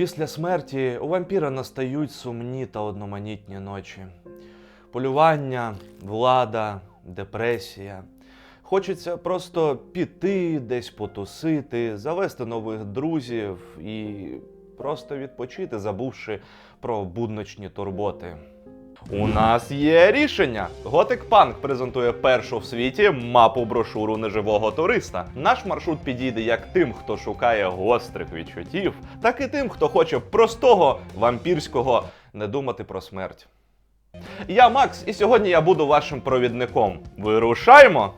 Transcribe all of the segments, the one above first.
Після смерті у вампіра настають сумні та одноманітні ночі. Полювання, влада, депресія. Хочеться просто піти, десь потусити, завести нових друзів і просто відпочити, забувши про будночні турботи. У нас є рішення. Готик Панк презентує першу в світі мапу брошуру неживого туриста. Наш маршрут підійде як тим, хто шукає гострих відчуттів, так і тим, хто хоче простого вампірського не думати про смерть. Я Макс, і сьогодні я буду вашим провідником. Вирушаймо!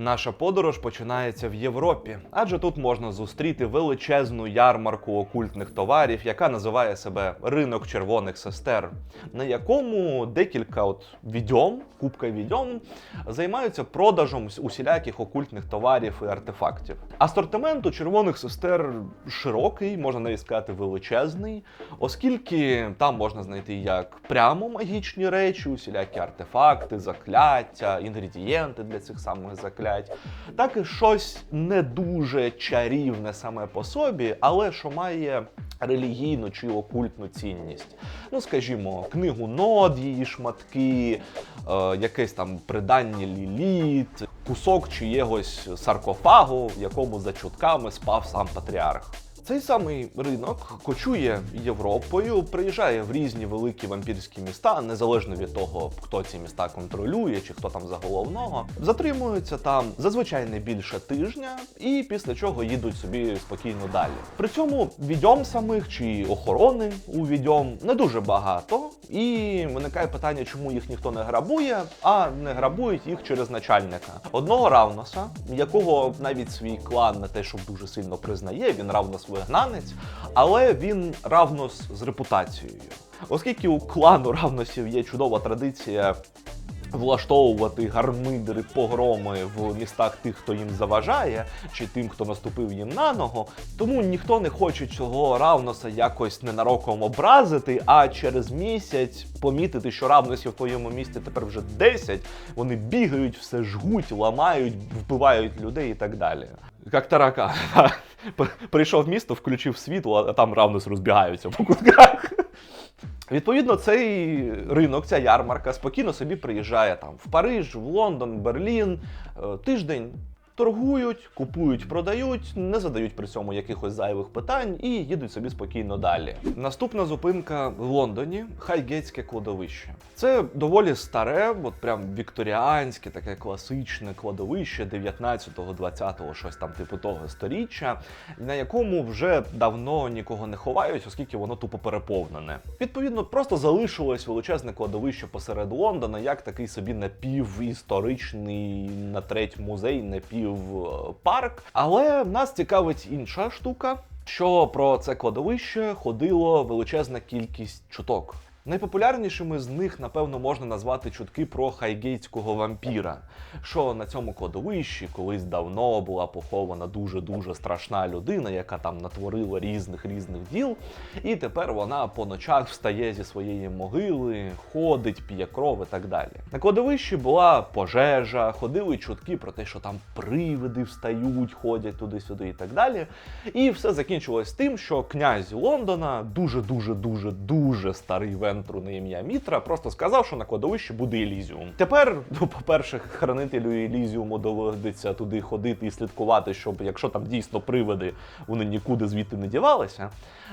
Наша подорож починається в Європі, адже тут можна зустріти величезну ярмарку окультних товарів, яка називає себе ринок червоних сестер, на якому декілька от відьом, купка відьом, займаються продажем усіляких окультних товарів і артефактів. Асортимент у червоних сестер широкий, можна навіть сказати, величезний, оскільки там можна знайти як прямо магічні речі, усілякі артефакти, закляття, інгредієнти для цих самих заклять, так і щось не дуже чарівне саме по собі, але що має релігійну чи окультну цінність. Ну, скажімо, книгу Нод, її шматки, е, якесь там придання ліліт, кусок чиєгось саркофагу, в якому за чутками спав сам патріарх. Цей самий ринок кочує Європою, приїжджає в різні великі вампірські міста, незалежно від того, хто ці міста контролює чи хто там за головного. Затримуються там зазвичай не більше тижня, і після чого їдуть собі спокійно далі. При цьому відьом самих чи охорони у відьом не дуже багато, і виникає питання, чому їх ніхто не грабує, а не грабують їх через начальника. Одного Равноса, якого навіть свій клан не те, щоб дуже сильно признає, він Равнос вигнанець, але він Равнос з репутацією. Оскільки у клану Равносів є чудова традиція влаштовувати гармидери, погроми в містах тих, хто їм заважає, чи тим, хто наступив їм на ногу. Тому ніхто не хоче цього равноса якось ненароком образити, а через місяць помітити, що равносів в твоєму місті тепер вже 10, вони бігають, все жгуть, ламають, вбивають людей і так далі. Як тарака. Прийшов в місто, включив світло, а там равнос розбігаються по кутках. Відповідно, цей ринок, ця ярмарка спокійно собі приїжджає там в Париж, в Лондон, Берлін. Е, Тиждень торгують, купують, продають, не задають при цьому якихось зайвих питань і їдуть собі спокійно далі. Наступна зупинка в Лондоні Хайгетське кладовище. Це доволі старе, от прям вікторіанське, таке класичне кладовище 19-го, 20-го, щось там типу того сторіччя, на якому вже давно нікого не ховають, оскільки воно тупо переповнене. Відповідно, просто залишилось величезне кладовище посеред Лондона, як такий собі напівісторичний на треть музей, напівпарк. Але нас цікавить інша штука. Що про це кладовище ходило величезна кількість чуток. Найпопулярнішими з них, напевно, можна назвати чутки про хайгейтського вампіра, що на цьому кладовищі колись давно була похована дуже-дуже страшна людина, яка там натворила різних різних діл, і тепер вона по ночах встає зі своєї могили, ходить, п'є кров і так далі. На кладовищі була пожежа, ходили чутки про те, що там привиди встають, ходять туди-сюди і так далі. І все закінчилось тим, що князь Лондона, дуже дуже дуже дуже старий вен центру на ім'я Мітра просто сказав, що на кладовищі буде Елізіум. Тепер, ну, по-перше, хранителю Елізіуму доведеться туди ходити і слідкувати, щоб якщо там дійсно привиди, вони нікуди звідти не дівалися.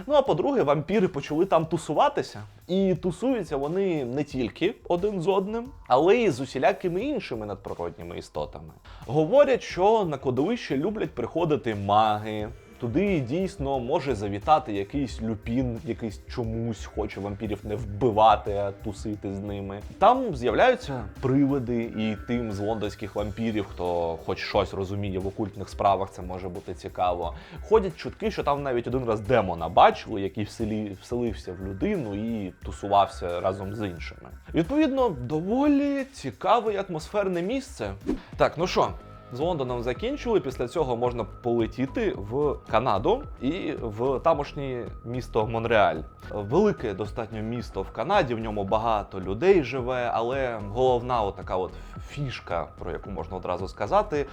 Ну а по-друге, вампіри почали там тусуватися. І тусуються вони не тільки один з одним, але й з усілякими іншими надприродніми істотами. Говорять, що на кладовище люблять приходити маги. Туди дійсно може завітати якийсь люпін, якийсь чомусь хоче вампірів не вбивати, а тусити з ними. Там з'являються привиди, і тим з лондонських вампірів, хто хоч щось розуміє в окультних справах, це може бути цікаво. Ходять чутки, що там навіть один раз демона бачили, який вселі, вселився в людину і тусувався разом з іншими. Відповідно, доволі цікаве і атмосферне місце. Так, ну що, з Лондоном закінчили. Після цього можна полетіти в Канаду і в тамошнє місто Монреаль. Велике достатньо місто в Канаді. В ньому багато людей живе, але головна отака от фішка, про яку можна одразу сказати.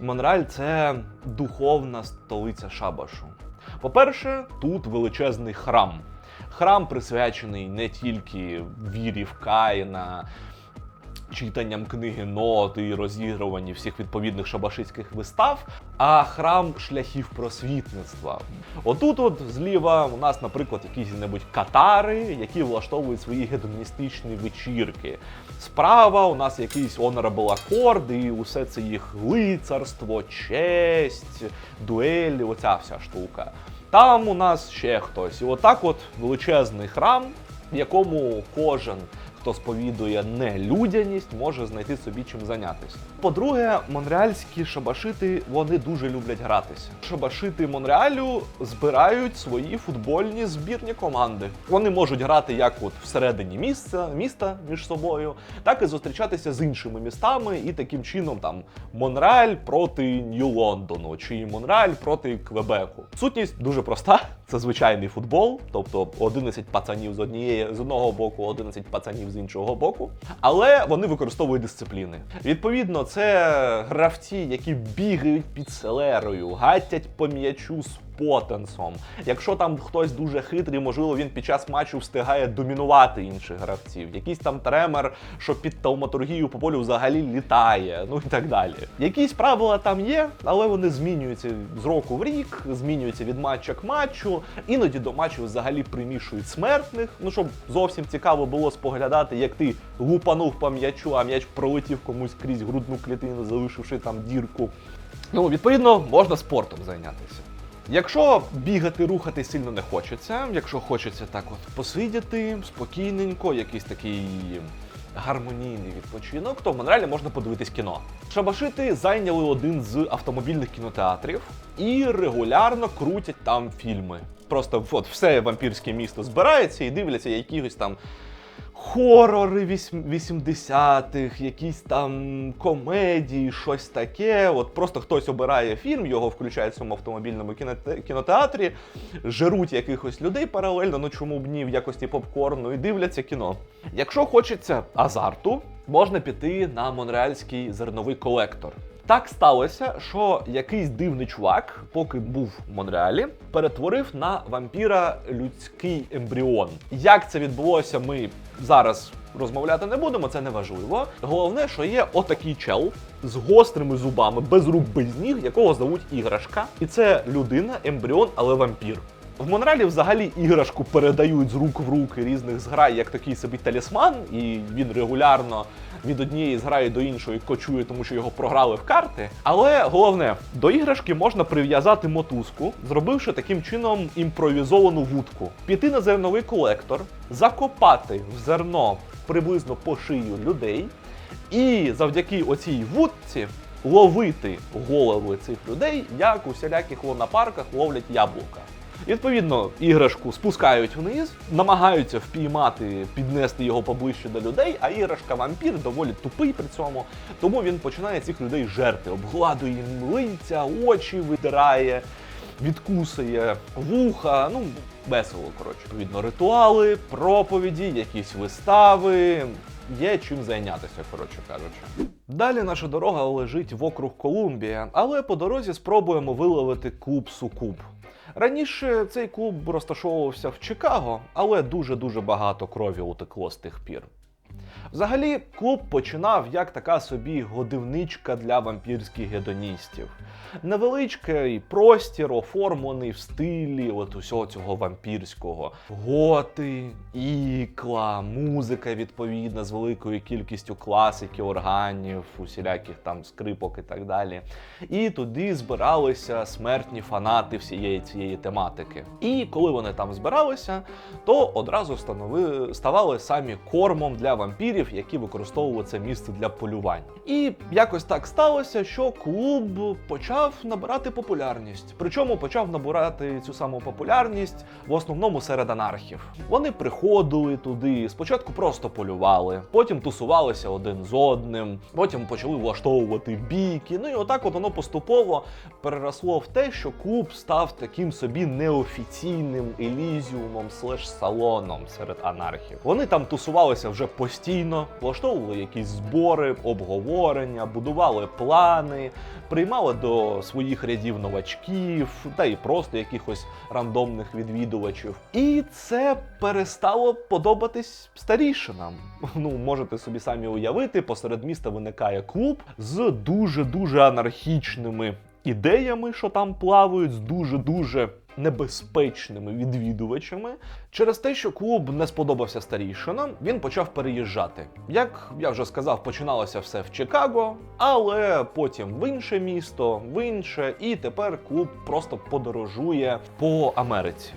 Монреаль це духовна столиця Шабашу. По-перше, тут величезний храм. Храм присвячений не тільки вірі в Каїна, читанням книги нот і розігруванні всіх відповідних шабашистських вистав, а храм шляхів просвітництва. Отут, от зліва, у нас, наприклад, якісь небудь катари, які влаштовують свої гедоністичні вечірки. Справа у нас якийсь honorable accord, і усе це їх лицарство, честь, дуелі, оця вся штука. Там у нас ще хтось. І отак, от величезний храм, в якому кожен, хто сповідує нелюдяність, може знайти собі чим зайнятися. По-друге, монреальські шабашити вони дуже люблять гратися. Шабашити Монреалю збирають свої футбольні збірні команди. Вони можуть грати як от всередині місця, міста між собою, так і зустрічатися з іншими містами, і таким чином там Монреаль проти Нью-Лондону чи Монреаль проти Квебеку. Сутність дуже проста. Це звичайний футбол, тобто 11 пацанів з однієї з одного боку, 11 пацанів з іншого боку. Але вони використовують дисципліни. Відповідно, це гравці, які бігають під селерою, гатять по м'ячу з потенсом. Якщо там хтось дуже хитрий, можливо, він під час матчу встигає домінувати інших гравців. Якийсь там тремер, що під тауматургію по полю взагалі літає, ну і так далі. Якісь правила там є, але вони змінюються з року в рік, змінюються від матча к матчу. Іноді до матчу взагалі примішують смертних. Ну щоб зовсім цікаво було споглядати, як ти лупанув по м'ячу, а м'яч пролетів комусь крізь грудну клітину, залишивши там дірку. Ну, відповідно, можна спортом зайнятися. Якщо бігати, рухати сильно не хочеться, якщо хочеться так от посидіти спокійненько, якийсь такий гармонійний відпочинок, то в Монреалі можна подивитись кіно. Шабашити зайняли один з автомобільних кінотеатрів і регулярно крутять там фільми. Просто от все вампірське місто збирається і дивляться якихось там хорори вісім- 80-х, якісь там комедії, щось таке. От просто хтось обирає фільм, його включають в цьому автомобільному кінотеатрі, жеруть якихось людей паралельно, ну чому б ні в якості попкорну, і дивляться кіно. Якщо хочеться азарту, можна піти на монреальський зерновий колектор. Так сталося, що якийсь дивний чувак, поки був в Монреалі, перетворив на вампіра людський ембріон. Як це відбулося, ми зараз розмовляти не будемо, це не важливо. Головне, що є отакий чел з гострими зубами, без рук, без ніг, якого зовуть іграшка. І це людина, ембріон, але вампір. В Монреалі взагалі іграшку передають з рук в руки різних зграй, як такий собі талісман, і він регулярно від однієї зграї до іншої кочує, тому що його програли в карти. Але головне, до іграшки можна прив'язати мотузку, зробивши таким чином імпровізовану вудку, піти на зерновий колектор, закопати в зерно приблизно по шию людей, і завдяки оцій вудці ловити голови цих людей, як у всіляких лунапарках ловлять яблука. Відповідно, іграшку спускають вниз, намагаються впіймати, піднести його поближче до людей, а іграшка вампір доволі тупий при цьому, тому він починає цих людей жерти, обгладує їм лиця, очі видирає, відкусує вуха. Ну, весело, коротше. Відповідно, ритуали, проповіді, якісь вистави. Є чим зайнятися, коротше кажучи. Далі наша дорога лежить в округ Колумбія, але по дорозі спробуємо виловити клуб Сукуб. Раніше цей клуб розташовувався в Чикаго, але дуже-дуже багато крові утекло з тих пір. Взагалі, клуб починав як така собі годівничка для вампірських гедоністів. Невеличкий простір, оформлений в стилі от усього цього вампірського. Готи, ікла, музика відповідна з великою кількістю класики, органів, усіляких там скрипок і так далі. І туди збиралися смертні фанати всієї цієї тематики. І коли вони там збиралися, то одразу ставали самі кормом для вампірів, які використовували це місце для полювань. І якось так сталося, що клуб почав набирати популярність. Причому почав набирати цю саму популярність в основному серед анархів. Вони приходили туди, спочатку просто полювали, потім тусувалися один з одним, потім почали влаштовувати бійки. Ну і отак от воно поступово переросло в те, що клуб став таким собі неофіційним елізіумом слеш салоном серед анархів. Вони там тусувалися вже постійно. Постійно влаштовували якісь збори, обговорення, будували плани, приймали до своїх рядів новачків та і просто якихось рандомних відвідувачів. І це перестало подобатись старішинам. Ну, можете собі самі уявити, посеред міста виникає клуб з дуже-дуже анархічними ідеями, що там плавають, з дуже-дуже небезпечними відвідувачами. Через те, що клуб не сподобався старійшинам, він почав переїжджати. Як я вже сказав, починалося все в Чикаго, але потім в інше місто, в інше, і тепер клуб просто подорожує по Америці.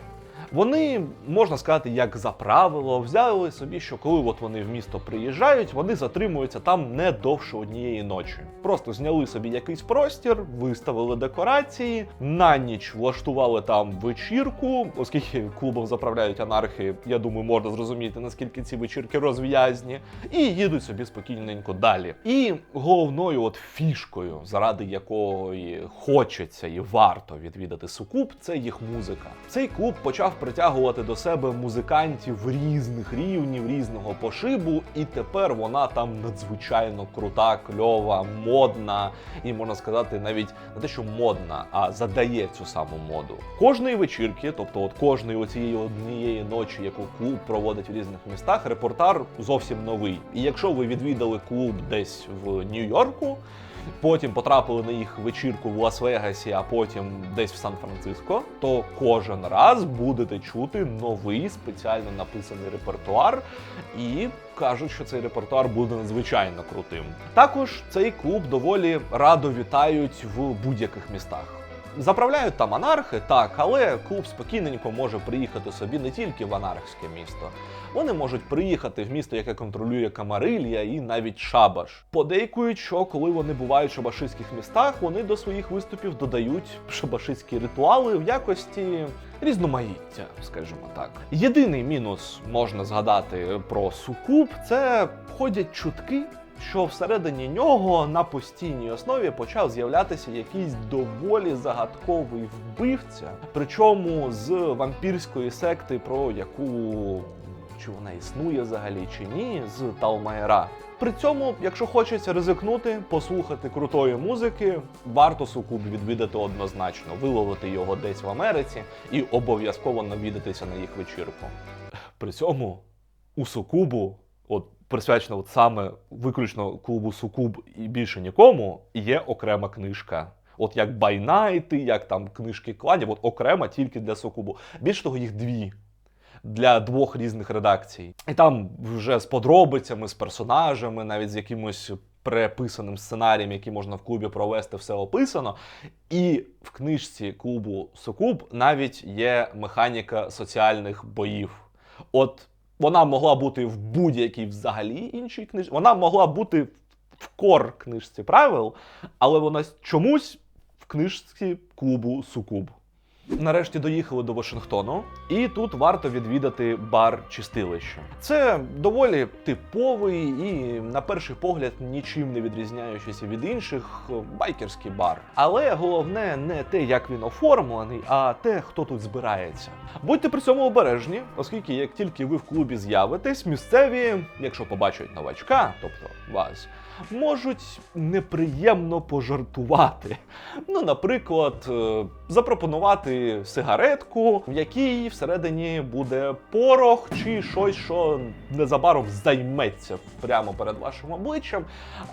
Вони, можна сказати, як за правило, взяли собі, що коли от вони в місто приїжджають, вони затримуються там не довше однієї ночі. Просто зняли собі якийсь простір, виставили декорації, на ніч влаштували там вечірку, оскільки клубом заправляють анархи, я думаю, можна зрозуміти, наскільки ці вечірки розв'язні, і їдуть собі спокійненько далі. І головною от фішкою, заради якої хочеться і варто відвідати сукуб, це їх музика. Цей клуб почав притягувати до себе музикантів різних рівнів, різного пошибу, і тепер вона там надзвичайно крута, кльова, модна, і можна сказати, навіть не те, що модна, а задає цю саму моду. Кожної вечірки, тобто от кожної оцієї однієї ночі, яку клуб проводить в різних містах, репортар зовсім новий. І якщо ви відвідали клуб десь в Нью-Йорку, потім потрапили на їх вечірку в Лас-Вегасі, а потім десь в Сан-Франциско, то кожен раз будете чути новий спеціально написаний репертуар, і кажуть, що цей репертуар буде надзвичайно крутим. Також цей клуб доволі радо вітають в будь-яких містах. Заправляють там анархи, так, але клуб спокійненько може приїхати собі не тільки в анархське місто. Вони можуть приїхати в місто, яке контролює Камарилья і навіть Шабаш. Подейкують, що коли вони бувають в шабашистських містах, вони до своїх виступів додають шабашистські ритуали в якості різноманіття, скажімо так. Єдиний мінус можна згадати про сукуб це ходять чутки. Що всередині нього на постійній основі почав з'являтися якийсь доволі загадковий вбивця, причому з вампірської секти, про яку чи вона існує взагалі чи ні, з Талмаєра. При цьому, якщо хочеться ризикнути, послухати крутої музики, варто сукуб відвідати однозначно, виловити його десь в Америці і обов'язково навідатися на їх вечірку. При цьому у сукубу, от присвячено от саме виключно клубу Сукуб і більше нікому, є окрема книжка. От як байнайти, як там книжки кладів, от окрема тільки для Сукубу. Більше того, їх дві. Для двох різних редакцій. І там вже з подробицями, з персонажами, навіть з якимось переписаним сценарієм, який можна в клубі провести, все описано. І в книжці клубу Сукуб навіть є механіка соціальних боїв. От вона могла бути в будь-якій взагалі іншій книжці. Вона могла бути в кор книжці правил, але вона чомусь в книжці клубу Сукуб. Нарешті доїхали до Вашингтону, і тут варто відвідати бар чистилище. Це доволі типовий і, на перший погляд, нічим не відрізняючийся від інших е, байкерський бар. Але головне не те, як він оформлений, а те, хто тут збирається. Будьте при цьому обережні, оскільки як тільки ви в клубі з'явитесь, місцеві, якщо побачать новачка, тобто вас, можуть неприємно пожартувати. Ну, наприклад, е, запропонувати сигаретку, в якій всередині буде порох чи щось, що незабаром займеться прямо перед вашим обличчям,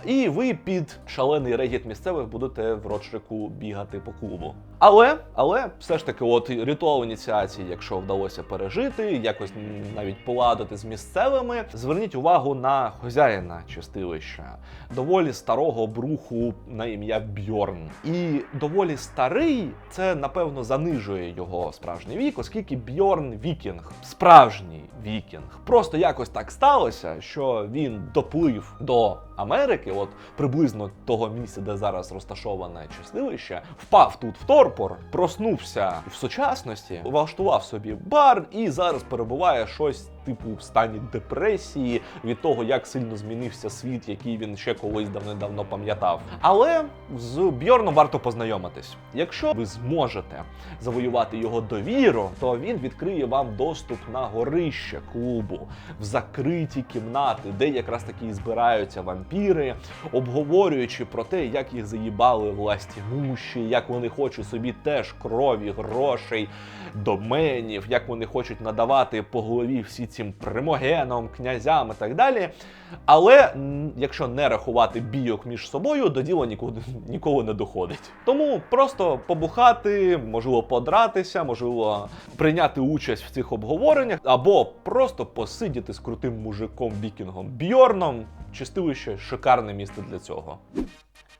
і ви під шалений регіт місцевих будете в ротшрику бігати по клубу. Але, але все ж таки, от ритуал ініціації, якщо вдалося пережити, якось навіть поладити з місцевими, зверніть увагу на хозяїна чистилища, доволі старого бруху на ім'я Бьорн. І доволі старий це напевно занижує його справжній вік, оскільки Бьорн вікінг, справжній вікінг. Просто якось так сталося, що він доплив до Америки, от приблизно того місця, де зараз розташоване чистилище, впав тут в торпор, проснувся в сучасності, влаштував собі бар і зараз перебуває щось типу в стані депресії від того, як сильно змінився світ, який він ще колись давним-давно пам'ятав. Але з Бьорном варто познайомитись. Якщо ви зможете завоювати його довіру, то він відкриє вам доступ на горище клубу в закриті кімнати, де якраз таки збираються вампіри, обговорюючи про те, як їх заїбали власті муші, як вони хочуть собі теж крові, грошей, доменів, як вони хочуть надавати по голові всі цим примогенам, князям і так далі. Але якщо не рахувати бійок між собою, до діла нікуди ніколи не доходить. Тому просто побухати, можливо, подратися, можливо, прийняти участь в цих обговореннях, або просто посидіти з крутим мужиком вікінгом Бьорном. Чистилище шикарне місце для цього.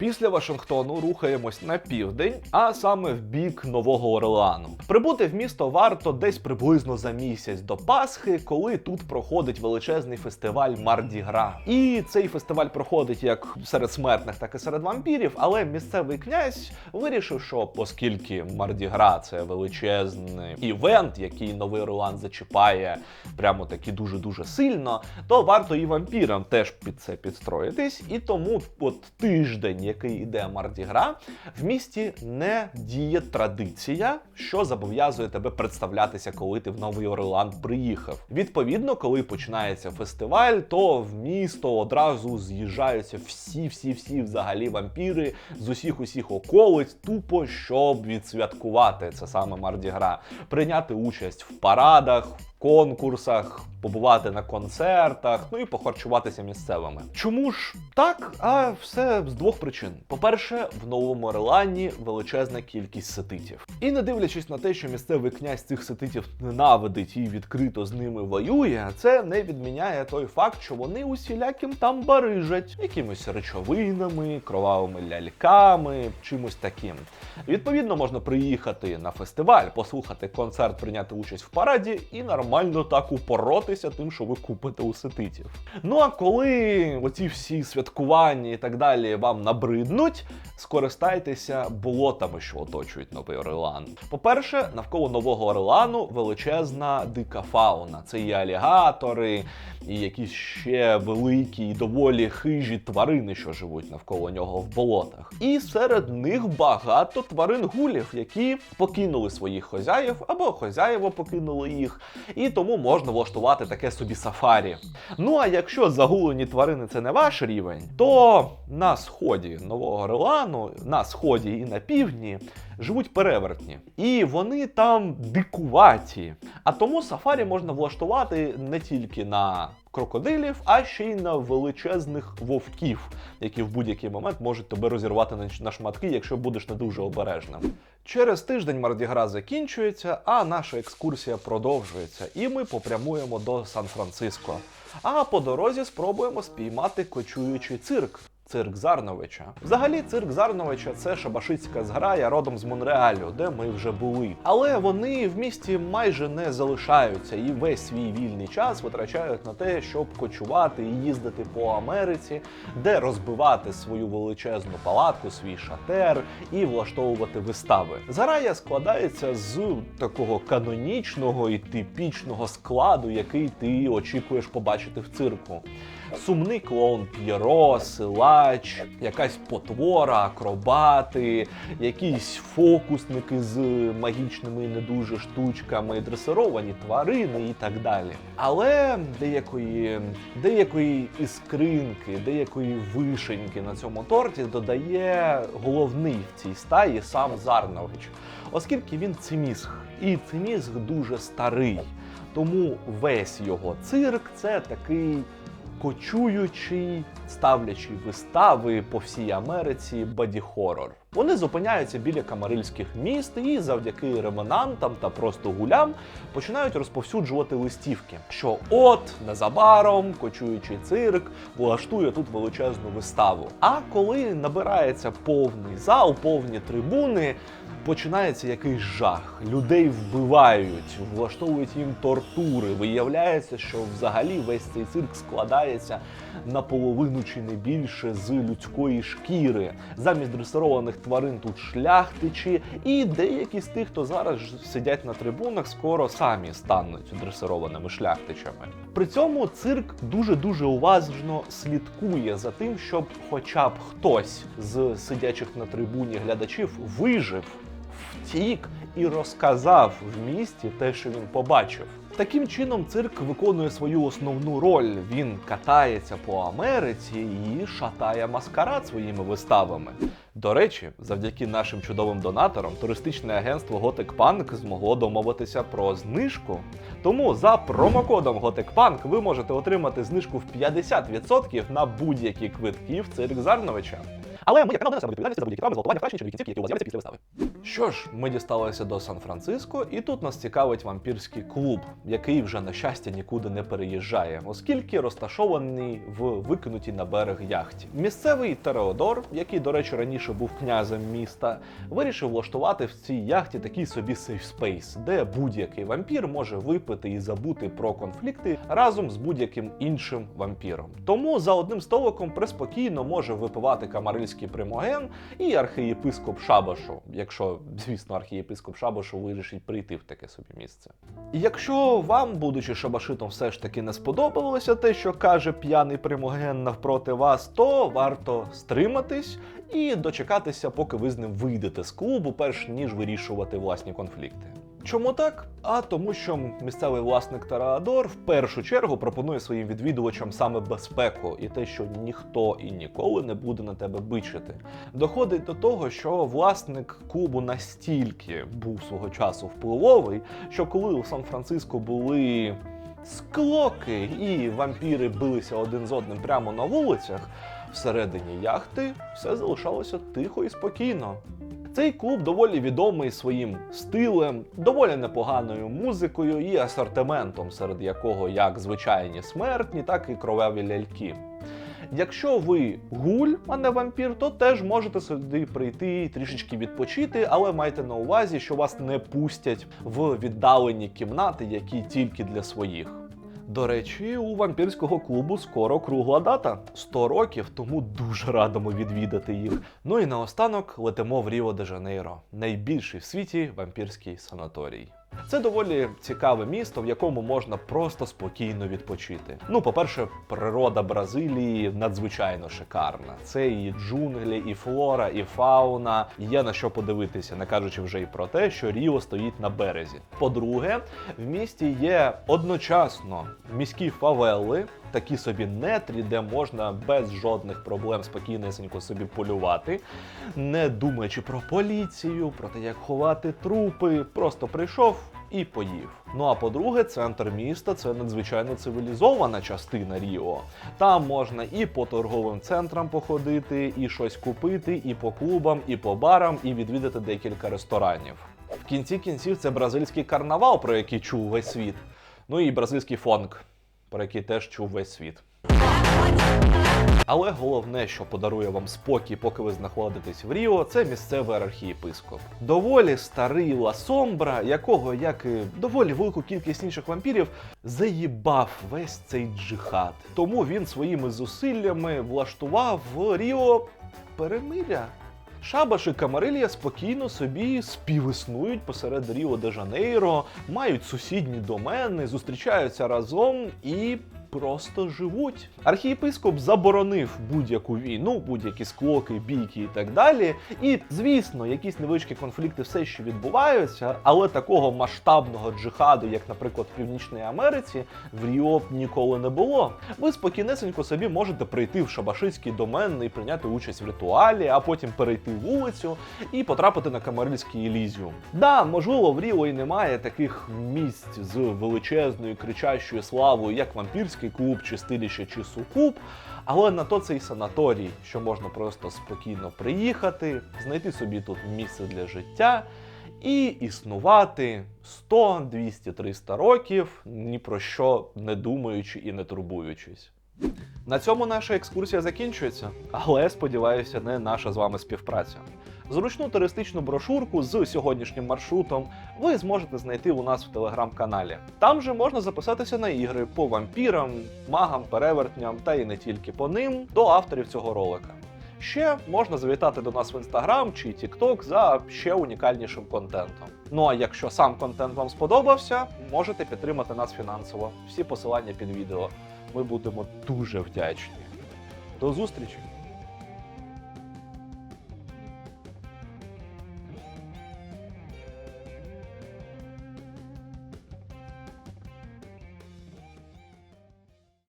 Після Вашингтону рухаємось на південь, а саме в бік Нового Орлеану. Прибути в місто варто десь приблизно за місяць до Пасхи, коли тут проходить величезний фестиваль Марді Гра. І цей фестиваль проходить як серед смертних, так і серед вампірів. Але місцевий князь вирішив, що оскільки Марді Гра це величезний івент, який Новий Орлеан зачіпає прямо таки дуже дуже сильно, то варто і вампірам теж під це підстроїтись. І тому от тиждень, який іде Марді Гра, в місті не діє традиція, що зобов'язує тебе представлятися, коли ти в Новий Орлеан приїхав. Відповідно, коли починається фестиваль, то в місто одразу з'їжджаються всі, всі, всі взагалі вампіри з усіх усіх околиць, тупо щоб відсвяткувати це саме Марді Гра, прийняти участь в парадах. Конкурсах, побувати на концертах, ну і похарчуватися місцевими. Чому ж так? А все з двох причин. По-перше, в Новому Орлеані величезна кількість сетитів. І не дивлячись на те, що місцевий князь цих сетитів ненавидить і відкрито з ними воює, це не відміняє той факт, що вони усіляким там барижать якимись речовинами, кровавими ляльками, чимось таким. Відповідно, можна приїхати на фестиваль, послухати концерт, прийняти участь в параді і нормально так упоротися тим, що ви купите у сетитів. Ну а коли оці всі святкування і так далі вам набриднуть, скористайтеся болотами, що оточують Новий Орлеан. По-перше, навколо Нового Орлеану величезна дика фауна. Це і алігатори, і якісь ще великі і доволі хижі тварини, що живуть навколо нього в болотах. І серед них багато тварин гулів, які покинули своїх хозяїв або хозяїво покинули їх, тому можна влаштувати таке собі сафарі. Ну а якщо загулені тварини це не ваш рівень, то на сході Нового Релану, на сході і на півдні живуть перевертні. І вони там дикуваті. А тому сафарі можна влаштувати не тільки на крокодилів, а ще й на величезних вовків, які в будь-який момент можуть тебе розірвати на- шматки, якщо будеш не дуже обережним. Через тиждень Мардігра закінчується, а наша екскурсія продовжується, і ми попрямуємо до Сан-Франциско. А по дорозі спробуємо спіймати кочуючий цирк. Цирк Зарновича. Взагалі, цирк Зарновича це шабашицька зграя родом з Монреалю, де ми вже були. Але вони в місті майже не залишаються і весь свій вільний час витрачають на те, щоб кочувати і їздити по Америці, де розбивати свою величезну палатку, свій шатер і влаштовувати вистави. Зграя складається з такого канонічного і типічного складу, який ти очікуєш побачити в цирку. Сумний клоун П'єро, силач, якась потвора, акробати, якісь фокусники з магічними не дуже штучками, дресировані тварини і так далі. Але деякої, деякої іскринки, деякої вишеньки на цьому торті додає головний в цій стаї сам Зарнович, оскільки він цимісг, і цимісг дуже старий. Тому весь його цирк це такий кочуючий, ставлячий вистави по всій Америці боді-хорор. Вони зупиняються біля камарильських міст і завдяки ремонантам та просто гулям починають розповсюджувати листівки, що от незабаром кочуючий цирк влаштує тут величезну виставу. А коли набирається повний зал, повні трибуни, починається якийсь жах. Людей вбивають, влаштовують їм тортури. Виявляється, що взагалі весь цей цирк складається наполовину чи не більше з людської шкіри. Замість дресированих тварин тут шляхтичі, і деякі з тих, хто зараз сидять на трибунах, скоро самі стануть дресированими шляхтичами. При цьому цирк дуже дуже уважно слідкує за тим, щоб хоча б хтось з сидячих на трибуні глядачів вижив втік і розказав в місті те, що він побачив. Таким чином, цирк виконує свою основну роль. Він катається по Америці і шатає маскарад своїми виставами. До речі, завдяки нашим чудовим донаторам, туристичне агентство Готик Панк змогло домовитися про знижку. Тому за промокодом Готик Панк ви можете отримати знижку в 50% на будь-які квитки в цирк Зарновича. Але ми, як канал, несемо відповідальність за будь-які травми, зґвалтування, втрачені чи кінцівки, які у після вистави. Що ж, ми дісталися до Сан-Франциско, і тут нас цікавить вампірський клуб, який вже на щастя нікуди не переїжджає, оскільки розташований в викинутій на берег яхті. Місцевий Тереодор, який, до речі, раніше був князем міста, вирішив влаштувати в цій яхті такий собі сейф спейс, де будь-який вампір може випити і забути про конфлікти разом з будь-яким іншим вампіром. Тому за одним столиком преспокійно може випивати камарильський примоген і архієпископ Шабашу, якщо, звісно, архієпископ Шабашу вирішить прийти в таке собі місце. Якщо вам, будучи шабашитом, все ж таки не сподобалося те, що каже п'яний примоген навпроти вас, то варто стриматись і дочекатися, поки ви з ним вийдете з клубу, перш ніж вирішувати власні конфлікти. Чому так? А тому, що місцевий власник Тараадор в першу чергу пропонує своїм відвідувачам саме безпеку і те, що ніхто і ніколи не буде на тебе бичити. Доходить до того, що власник клубу настільки був свого часу впливовий, що коли у Сан-Франциско були склоки і вампіри билися один з одним прямо на вулицях, всередині яхти все залишалося тихо і спокійно. Цей клуб доволі відомий своїм стилем, доволі непоганою музикою і асортиментом, серед якого як звичайні смертні, так і кроваві ляльки. Якщо ви гуль, а не вампір, то теж можете сюди прийти і трішечки відпочити, але майте на увазі, що вас не пустять в віддалені кімнати, які тільки для своїх. До речі, у вампірського клубу скоро кругла дата 100 років, тому дуже радимо відвідати їх. Ну і наостанок летимо в Ріо де Жанейро, найбільший в світі вампірський санаторій. Це доволі цікаве місто, в якому можна просто спокійно відпочити. Ну, по-перше, природа Бразилії надзвичайно шикарна. Це і джунглі, і флора, і фауна. Є на що подивитися, не кажучи вже й про те, що Ріо стоїть на березі. По-друге, в місті є одночасно міські фавели, такі собі нетрі, де можна без жодних проблем спокійнесенько собі полювати, не думаючи про поліцію, про те, як ховати трупи, просто прийшов і поїв. Ну а по-друге, центр міста це надзвичайно цивілізована частина Ріо. Там можна і по торговим центрам походити, і щось купити, і по клубам, і по барам, і відвідати декілька ресторанів. В кінці кінців це бразильський карнавал, про який чув весь світ. Ну і бразильський фонк, про який теж чув весь світ. Але головне, що подарує вам спокій, поки ви знаходитесь в Ріо, це місцевий архієпископ. Доволі старий Ласомбра, якого, як і доволі велику кількість інших вампірів, заїбав весь цей джихад. Тому він своїми зусиллями влаштував в Ріо перемиря. Шабаш і Камарилія спокійно собі співіснують посеред Ріо де Жанейро, мають сусідні домени, зустрічаються разом і просто живуть. Архієпископ заборонив будь-яку війну, будь-які склоки, бійки і так далі. І, звісно, якісь невеличкі конфлікти все ще відбуваються, але такого масштабного джихаду, як, наприклад, в Північній Америці, в Ріо ніколи не було. Ви спокійнесенько собі можете прийти в шабашицький домен і прийняти участь в ритуалі, а потім перейти вулицю і потрапити на Камарильський Елізіум. Да, можливо, в Ріо і немає таких місць з величезною кричащою славою, як вампірський клуб, чи стиліще, чи сукуб. Але на то це і санаторій, що можна просто спокійно приїхати, знайти собі тут місце для життя і існувати 100, 200, 300 років, ні про що не думаючи і не турбуючись. На цьому наша екскурсія закінчується, але сподіваюся, не наша з вами співпраця. Зручну туристичну брошурку з сьогоднішнім маршрутом ви зможете знайти у нас в телеграм-каналі. Там же можна записатися на ігри по вампірам, магам, перевертням та і не тільки по ним до авторів цього ролика. Ще можна завітати до нас в інстаграм чи TikTok за ще унікальнішим контентом. Ну а якщо сам контент вам сподобався, можете підтримати нас фінансово. Всі посилання під відео. Ми будемо дуже вдячні. До зустрічі!